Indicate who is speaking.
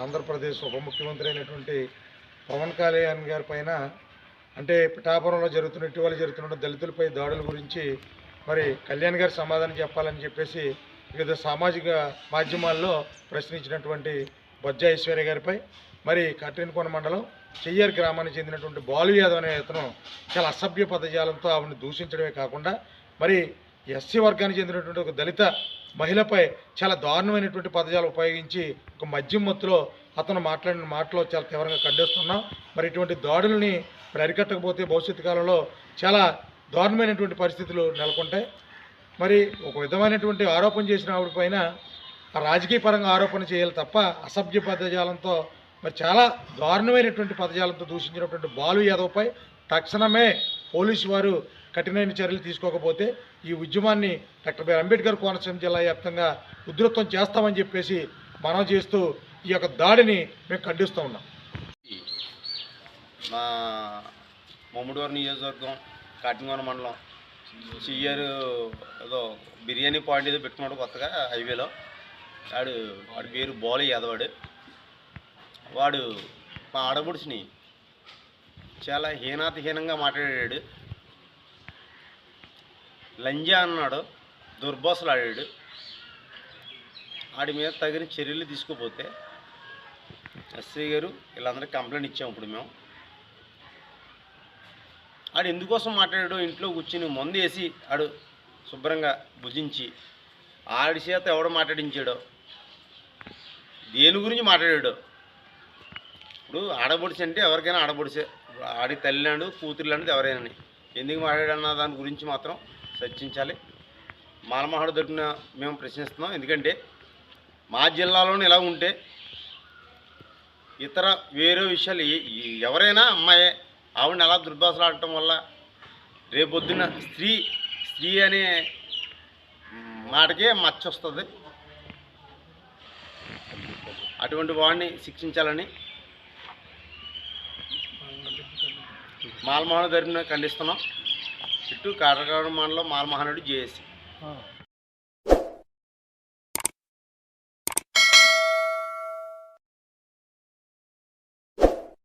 Speaker 1: ఆంధ్రప్రదేశ్ ఉప ముఖ్యమంత్రి అయినటువంటి పవన్ కళ్యాణ్ గారి పైన అంటే పిఠాపురంలో జరుగుతున్న ఇటీవల జరుగుతున్న దళితులపై దాడుల గురించి మరి కళ్యాణ్ గారు సమాధానం చెప్పాలని చెప్పేసి వివిధ సామాజిక మాధ్యమాల్లో ప్రశ్నించినటువంటి బొజ్జా ఐశ్వర్య గారిపై మరి కట్రినకొండ మండలం చెయ్యర్ గ్రామానికి చెందినటువంటి బాలు యాదవ్ అనే అతను చాలా అసభ్య పదజాలంతో ఆవిడని దూషించడమే కాకుండా మరి ఎస్సీ వర్గానికి చెందినటువంటి ఒక దళిత మహిళపై చాలా దారుణమైనటువంటి పదజాలు ఉపయోగించి ఒక మద్యం మత్తులో అతను మాట్లాడిన మాటలో చాలా తీవ్రంగా ఖండిస్తున్నాం. మరి ఇటువంటి దాడుల్ని మరి అరికట్టకపోతే భవిష్యత్తు కాలంలో చాలా దారుణమైనటువంటి పరిస్థితులు నెలకొంటాయి. మరి ఒక విధమైనటువంటి ఆరోపణ చేసిన ఆవిడ పైన రాజకీయ పరంగా ఆరోపణ చేయాలి తప్ప అసభ్య పదజాలంతో మరి చాలా దారుణమైనటువంటి పదజాలంతో దూషించినటువంటి బాలు యాదవ్పై తక్షణమే పోలీసు వారు కఠినమైన చర్యలు తీసుకోకపోతే ఈ ఉద్యమాన్ని డాక్టర్ బిఆర్ అంబేద్కర్ కోనసీమ జిల్లా వ్యాప్తంగా ఉధృతం చేస్తామని చెప్పేసి మనం చేస్తూ ఈ యొక్క దాడిని మేము ఖండిస్తూ ఉన్నాం.
Speaker 2: మా మమ్ముడూరు నియోజకవర్గం కాటింగోన మండలం చెయ్యారు ఏదో బిర్యానీ పాయింట్ ఏదో పెట్టుకున్నాడు కొత్తగా హైవేలో. వాడు వాడి పేరు బోలు యాదవాడు. వాడు మా ఆడబుడిసిని చాలా హీనాతిహీనంగా మాట్లాడాడు. లంజా అన్నాడు. దుర్భాషలు ఆడాడు. ఆడి మీద తగిన చర్యలు తీసుకోపోతే ఎస్ఐ గారు వీళ్ళందరికీ కంప్లైంట్ ఇచ్చాము ఇప్పుడు మేము. ఆడు ఎందుకోసం మాట్లాడాడు ఇంట్లో కూర్చుని మందు వేసి ఆడు శుభ్రంగా భుజించి ఆడి చేత ఎవడు మాట్లాడించాడో దేని గురించి మాట్లాడాడు. ఇప్పుడు ఆడబొడిసి అంటే ఎవరికైనా ఆడబొడిసే ఆడి తల్లిలాండు కూతురు లాంటిది ఎవరైనా ఎందుకు మాట్లాడన్న దాని గురించి మాత్రం చర్చించాలి. మాలమహాడు తరపున మేము ప్రశ్నిస్తున్నాం. ఎందుకంటే మా జిల్లాలోనే ఇలా ఉంటే ఇతర వేరే విషయాలు ఎవరైనా అమ్మాయే ఆవిడని అలా దుర్భాషలు ఆడటం వల్ల రేపొద్దున స్త్రీ స్త్రీ అనే మాటకే మచ్చ వస్తుంది. అటువంటి వాడిని శిక్షించాలని మాలమోహన్ తరపున ఖండిస్తున్నాం. చుట్టూ కాటకాడ మండలం మాలమహానుడు జేఏసీ.